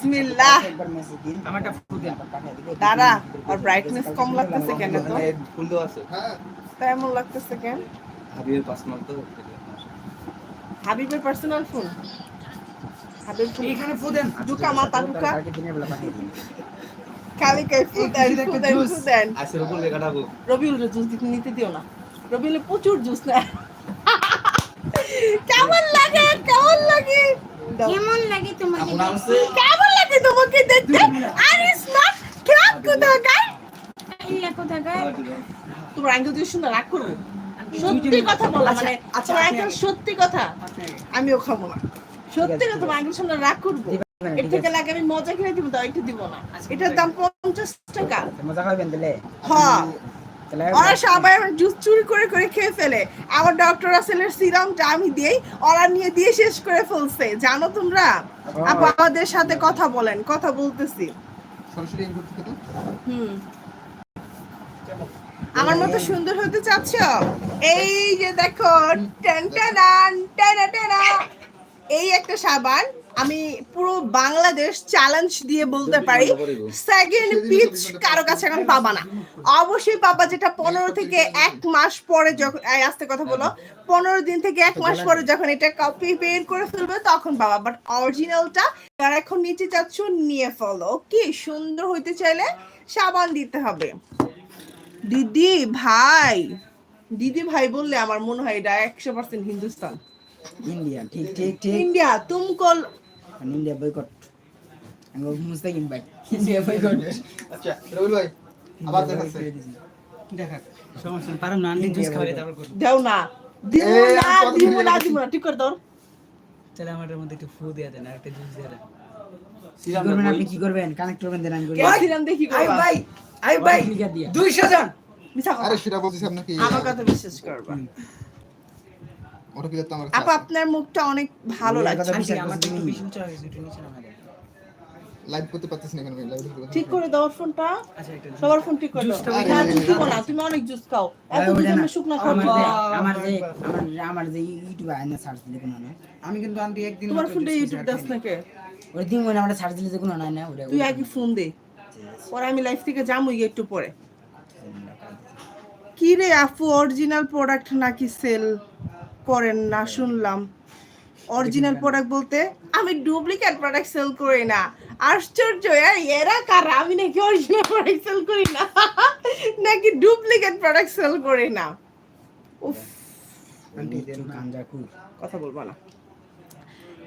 বিসমিল্লাহ। দিন আমারটা ফু দেন। দাঁড়া আর ব্রাইটনেস কম লাগতেছে কেন তো? ফুল দেওয়া আছে। তাই এমন লাগতেছে কেন? হাবিবের মাল তো হাবিবের পার্সোনাল ফোন হাবিব ফোন এখানে ফু দেন। মাথা ঢুকা কালকে দিনের বেলা পাঠিয়ে দিন খালি কাই ফুদেন ফুদেন ফুদেন আইসের উপর রবিউল জুস দিতে নিতে দিও না। রবিউল প্রচুর জুস না কেমন লাগে কেমন লাগে? কেমন লাগে তোমাকে কেমন লাগে তোমাকে দেখতে আর স্মার্ট ক্রাক কোথাকার? ইল্লা কোথাকার তোমার আঙ্কেল যদি শুনে রাগ করব। সত্যি কথা বলা মানে আচ্ছা, তোমার আপনি সত্যি কথা। আমিও খাব না। সত্যি কথা তোমার আঙ্কেল শুনে রাগ করব। না, এর থেকে লাগে আমি মজা কিনে দিব দাও একটু দিব না। এটার দাম পঞ্চাশ টাকা। মজা খাবেন দিলে হ্যাঁ। ওরা সবাই আমার জুস চুরি করে করে খেয়ে ফেলে। আমার ডক্টর সিরামটা আমি দিই ওরা নিয়ে দিয়ে শেষ করে ফেলছে। জানো তোমরা? আপু আমাদের সাথে কথা বলেন কথা বলতেছি। হুম। আমার মতো সুন্দর হতে চাচ্ছ? এই যে দেখো টেনা টেনা। এই একটা সাবান আমি পুরো বাংলাদেশ চ্যালেঞ্জ দিয়ে বলতে পারি সেকেন্ড পিচ কারও কাছে এখন পাবা না। অবশ্যই পাবা যেটা পনেরো থেকে এক মাস পরে যখন আস্তে কথা বলো পনেরো দিন থেকে এক মাস পরে যখন এটা কপি বের করে ফেলবে তখন পাবা। বাট অরিজিনালটা যারা এখন নিচে যাচ্ছ নিয়ে ফেলো কি সুন্দর হইতে চাইলে সাবান দিতে হবে। দিদি ভাই দিদি ভাই বললে আমার মনে হয় এটা একশো পার্সেন্ট হিন্দুস্তান। ইন্ডিয়া ঠিক ঠিক ঠিক। ইন্ডিয়া তুমকল ইন্ডিয়া বয়কট আমি মুস্তাকিম ভাই ইন্ডিয়া বয়কট আচ্ছা রবিল ভাই আবার দেখাচ্ছে দেখা সমস্যা পারো না আন্টি জুস খাওয়ালে তারপর করব। দেও না এ, না দিন না? দিব না ঠিক করে দাও তাহলে আমাদের মধ্যে একটু ফু দিয়ে দেন আর একটা জুস দিয়ে দেন। কি করবেন আপনি কি করবেন? কানেক্ট করবেন দেন আমি করি ক্যালসিয়াম দেখি আই ভাই আই ভাই ফিগার দিয়া দুইশো জন। মিছা কথা। আরে সেটা বলছিস আপনাকে আমার কথা বিশ্বাস করবা। ওটা কি আমার আপু আপনার মুখটা অনেক ভালো লাগছে। আন্টি আমার করছি একটু বেশি উঁচু একটু নিচে লাইভ করতে পারতেছ না কেন লাইভ করতে ঠিক করে দাও ফোনটা। আচ্ছা সবার ফোন ঠিক করে দাও। জুস দিব না তুমি অনেক জুস খাও। এত দুজনে শুকনো খাব আমার যে আমার আমার যে ইউটিউব সার্চ দিলে কোনো না আমি কিন্তু আন্টি একদিন তোমার ফোনটা ইউটিউব দাস ওই দিন মনে আমরা সার্চ দিলে কোনো না ওটা তুই আগে ফোন দে। পরে আমি লাইফ থেকে যামই একটু পরে। কি রে আপু অরিজিনাল প্রোডাক্ট নাকি সেল করেন না শুনলাম। অরিজিনাল প্রোডাক্ট বলতে আমি ডুপ্লিকেট প্রোডাক্ট সেল করি না। আশ্চর্য এরা কারা? আমি নাকি অরিজিনাল প্রোডাক্ট সেল করি না। নাকি ডুপ্লিকেট প্রোডাক্ট সেল করি না। উফ। আন্টি দেন গাঞ্জা কথা বলব না।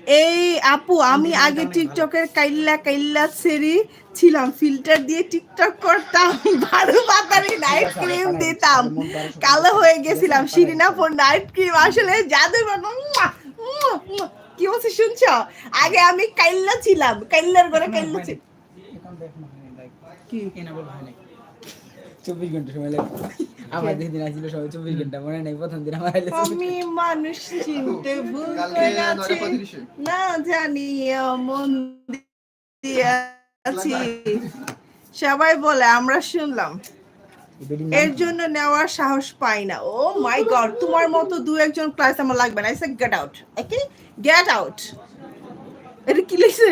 এই আপু আমি আগে টিকটকের কাইল্লা কাইল্লা সেরি ছিলাম ফিল্টার দিয়ে টিকটক করতাম ভারু বাতারি নাইট ক্রিম দিতাম। কালো হয়ে গেছিলাম শিরিনা ফোন নাইট ক্রিম আসলে জাদু কি বলছে শুনছ? আগে আমি কাইল্লা ছিলাম কাইল্লার ঘরে কাইল্লা ছিল কি। চব্বিশ ঘণ্টা সময় লাগে। আমার দিন আসছিল সবাই চব্বিশ ঘণ্টা মনে নেই প্রথম দিন আমার আমি মানুষ চিনতে ভুল করেছি না জানি মন দিয়েছি সবাই বলে আমরা শুনলাম। এর জন্য নেওয়ার সাহস পাই না। ও মাই গড তোমার মতো দু একজন ক্লাস আমার লাগবে না। আইসা get out okay get out এটা কি লিখছে?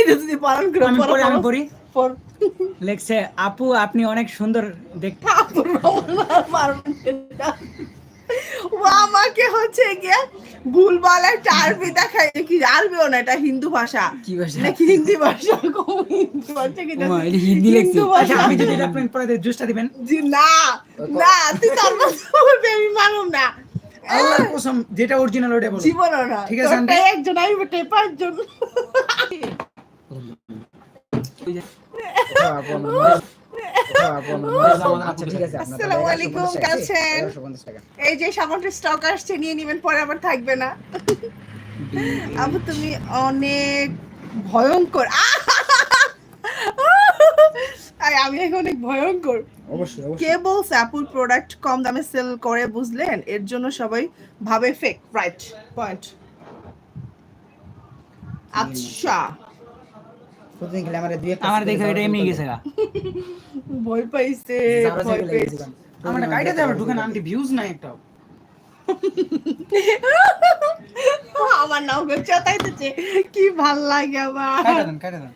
এটা যদি পালন করে আমি পড়ি, লেখছে আপু আপনি অনেক সুন্দর দেখতে। ও আমাকে হচ্ছে গিয়ে ভুলভাল একটা আরবি দেখায় কি আরবিও না এটা হিন্দু ভাষা। কি ভাষা? নাকি হিন্দি ভাষা? হিন্দি ভাষা কি হিন্দি লেখছে। আচ্ছা আমি যদি এটা পরে জুসটা দিবেন। জি, না না তুই তার মতো আমি মানব না। আল্লাহর কসম যেটা অরিজিনাল ওটা বলো। জীবনও না। ঠিক আছে, একজন আমি টেপার জন্য। এই যে সামান্য স্টক আসছে নিয়ে নিবেন পরে আবার থাকবে না আবু তুমি অনেক ভয়ঙ্কর আমি এখন অনেক ভয়ঙ্কর কে বলছে আপুর প্রোডাক্ট কম দামে সেল করে বুঝলেন এর জন্য সবাই ভাবে ফেক রাইট পয়েন্ট আচ্ছা প্রতিদিন খেলে আমার দুই একটা আমার দেখে এটা এমনি গেছে গা ভয় পাইছে ভয় আমার একটা ঢুকে না ভিউজ নাই একটাও। আমার নাম চেতাইতেছে। কি ভালো লাগে আমার। কাটা দেন কাটা দেন।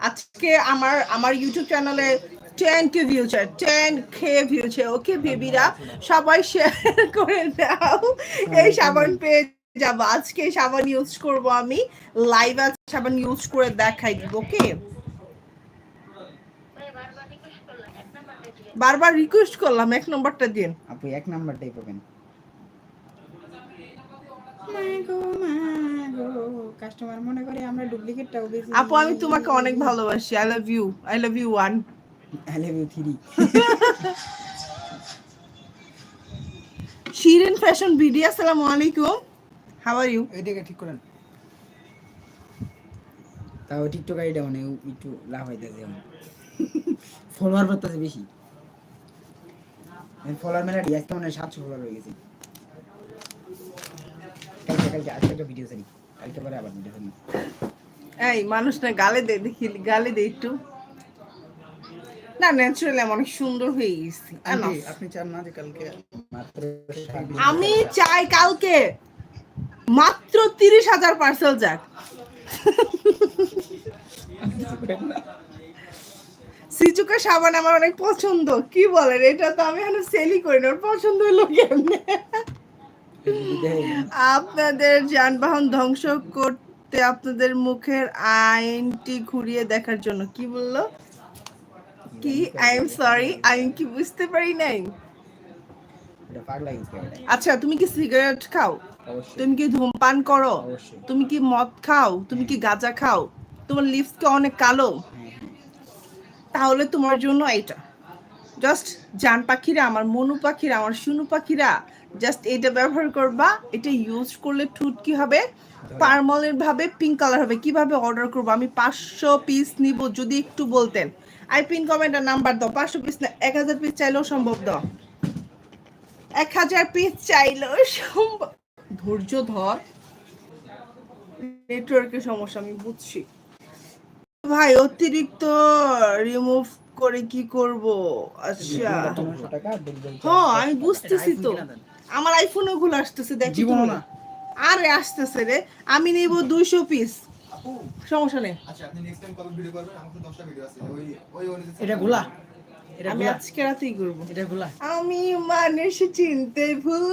আজকে আমার আমার ইউটিউব চ্যানেলে টেন কে ভিউছে টেন কে ভিউছে ওকে বেবিরা সবাই শেয়ার করে দাও। এই সাবান পেয়ে যাব। আজকে সাবান ইউজ করব আমি। লাইভ আছে সাবান ইউজ করে দেখাই দিব ওকে? বারবার রিকোয়েস্ট করলাম এক নম্বরটা দিন। আপু এক নাম্বারটাই পাবেন। কাস্টমার মনে করে আমরা ডুপ্লিকেটটাও বেশি আপু আমি তোমাকে অনেক ভালোবাসি। I love you I love you one I love you three Shirin fashion video আসসালামু আলাইকুম। হাউ আর ইউ ঠিক করেন। তাও টিকটক মানে একটু লাভ হইতেছে ফলোয়ার বেশি। ফলোয়ার মেলা আজকে মনে সাতশো ফলোয়ার হয়ে গেছে। কালকে কালকে আজকে একটা ভিডিও সারি কালকে পরে আবার ভিডিও সারি এই মানুষ না গালে দে দেখি গালে দে একটু। না ন্যাচারালি আমি অনেক সুন্দর হয়ে গেছি। আপনি চান না যে কালকে আমি চাই কালকে। মাত্র তিরিশ হাজার পার্সেল যাক। সিচুকা সাবান আমার অনেক পছন্দ। কি বলেন? এটা তো আমি এখন সেলই করি না পছন্দ হলো কেমনে? আপনাদের যানবাহন ধ্বংস করতে আপনাদের মুখের আইনটি ঘুরিয়ে দেখার জন্য। কি বলল? কি? আই এম সরি আমি কি বুঝতে পারি নাই? আচ্ছা তুমি কি সিগারেট খাও? তুমি কি ধূমপান করো? তুমি কি মদ খাও? তুমি কি গাঁজা খাও? তোমার লিপস কি অনেক কালো? হ্যাঁ হ্যাঁ তাহলে তোমার জন্য এটা। জাস্ট জান পাখিরা আমার মনু পাখিরা আমার শুনু পাখিরা জাস্ট এটা ব্যবহার করবা। এটা ইউজ করলে ঠুট কি হবে পারমলের ভাবে পিঙ্ক কালার হবে। কীভাবে অর্ডার করব? আমি পাঁচশো পিস নিব যদি একটু বলতেন। আই পিন কমেন্টের নাম্বার দাও। পাঁচশো পিস না এক হাজার পিস চাইলেও সম্ভব দাও। এক হাজার পিস চাইলেও সম্ভব। ধৈর্য ধর। নেটওয়ার্কের সমস্যা আমি বুঝছি। ভাই অতিরিক্ত রিমুভ করে কি করব? আচ্ছা। হ্যাঁ আমি বুঝতেছি তো। আমার আইফোনও গুলো আসতেছে দেখি না। আরে আসতেছে রে। আমি নিব দুইশো পিস সমস্যা নেই। আচ্ছা আপনি নেক্সট টাইম কবে ভিডিও করবেন? আমার তো 10টা ভিডিও আছে। ওই ওই এটা গোলা। আমি আজকে রাতেই করব। এটা গোলা। আমি মানুষ চিনতে ভুল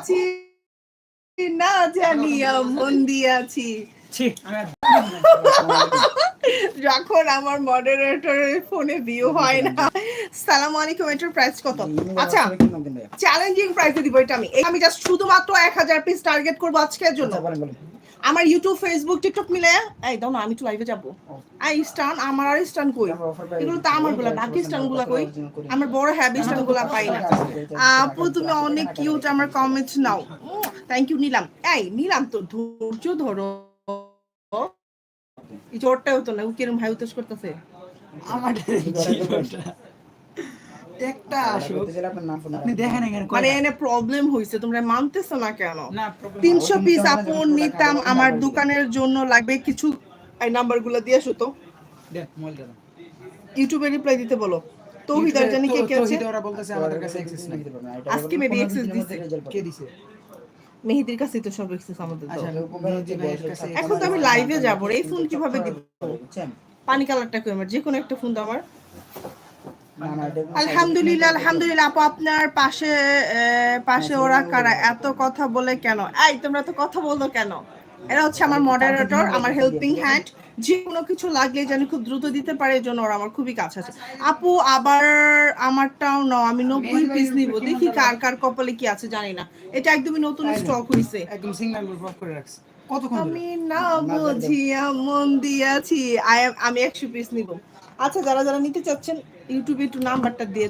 করেছি না জানিয়া মন দিয়াছি ছি আমি যখন আমার মডারেটরের ফোনে ভিউ হয় না। সালাম আলাইকুম এটার প্রাইস কত? আচ্ছা চ্যালেঞ্জিং প্রাইসে দিব এটা আমি। আমি জাস্ট শুধুমাত্র এক হাজার পিস টার্গেট করব আজকের জন্য। আচ্ছা আমার ইউটিউব ফেসবুক টিকটক মিলে এই দাও না আমি একটু লাইভে যাব। আই স্টান আমার আর স্টান কই? এগুলো তো আমারগুলা বাকি স্টানগুলা কই? আমার বড় হ্যাবি স্টানগুলা পাই না। আপু তুমি অনেক কিউট আমার কমেন্ট নাও। থ্যাংক ইউ নিলাম। এই নিলাম তো ধৈর্য ধরো। এই জোরটা হতো না ও কিরম ভাই উত্তেজ করতেছে আমার একটা আসুক ফোন আপনি দেখেন এখানে মানে এনে প্রবলেম হইছে তোমরা মানতেছো না কেন? তিনশো পিস তো আপু নিতাম আমার দোকানের জন্য লাগবে কিছু এই নাম্বারগুলো দিয়ে আসো তো। ইউটিউবে রিপ্লাই দিতে বলো। তৌহিদার জানি কে কে তো- আছে ওরা বলতেছে আমাদের কাছে access নাই। আজকে maybe access দিছে। কে দিছে? মেহেদির কাছে তো সব এক্সেস আমাদের আচ্ছা, এখন তো আমি লাইভে যাব এই ফোন কীভাবে দিব? পানি কালারটা কই আমার? যে কোনো একটা ফোন দাও আমার। আলহামদুলিল্লাহ আলহামদুলিল্লাহ আপু আপনার পাশে পাশে ওরা কারা? এত কথা বলে কেন? এই তোমরা তো কথা বলতো কেন? এরা হচ্ছে আমার মডারেটর আমার হেল্পিং হ্যান্ড যে কোনো কিছু লাগলে যেন খুব দ্রুত দিতে পারে জন্য ওরা আমার খুবই কাছে আছে। আপু আবার আমারটাও নাও আমি নব্বই পিস নিব। দেখি কার কার কপালে কি আছে জানি না। এটা একদমই নতুন স্টক হইছে। একদম সিগন্যাল করে রাখছে? আমি না বুঝিয়া মন দিয়াছি আমি একশো পিস নিব। আচ্ছা যারা যারা নিতে চাচ্ছেন ইউটিউবে একটু নাম্বারটা দিয়ে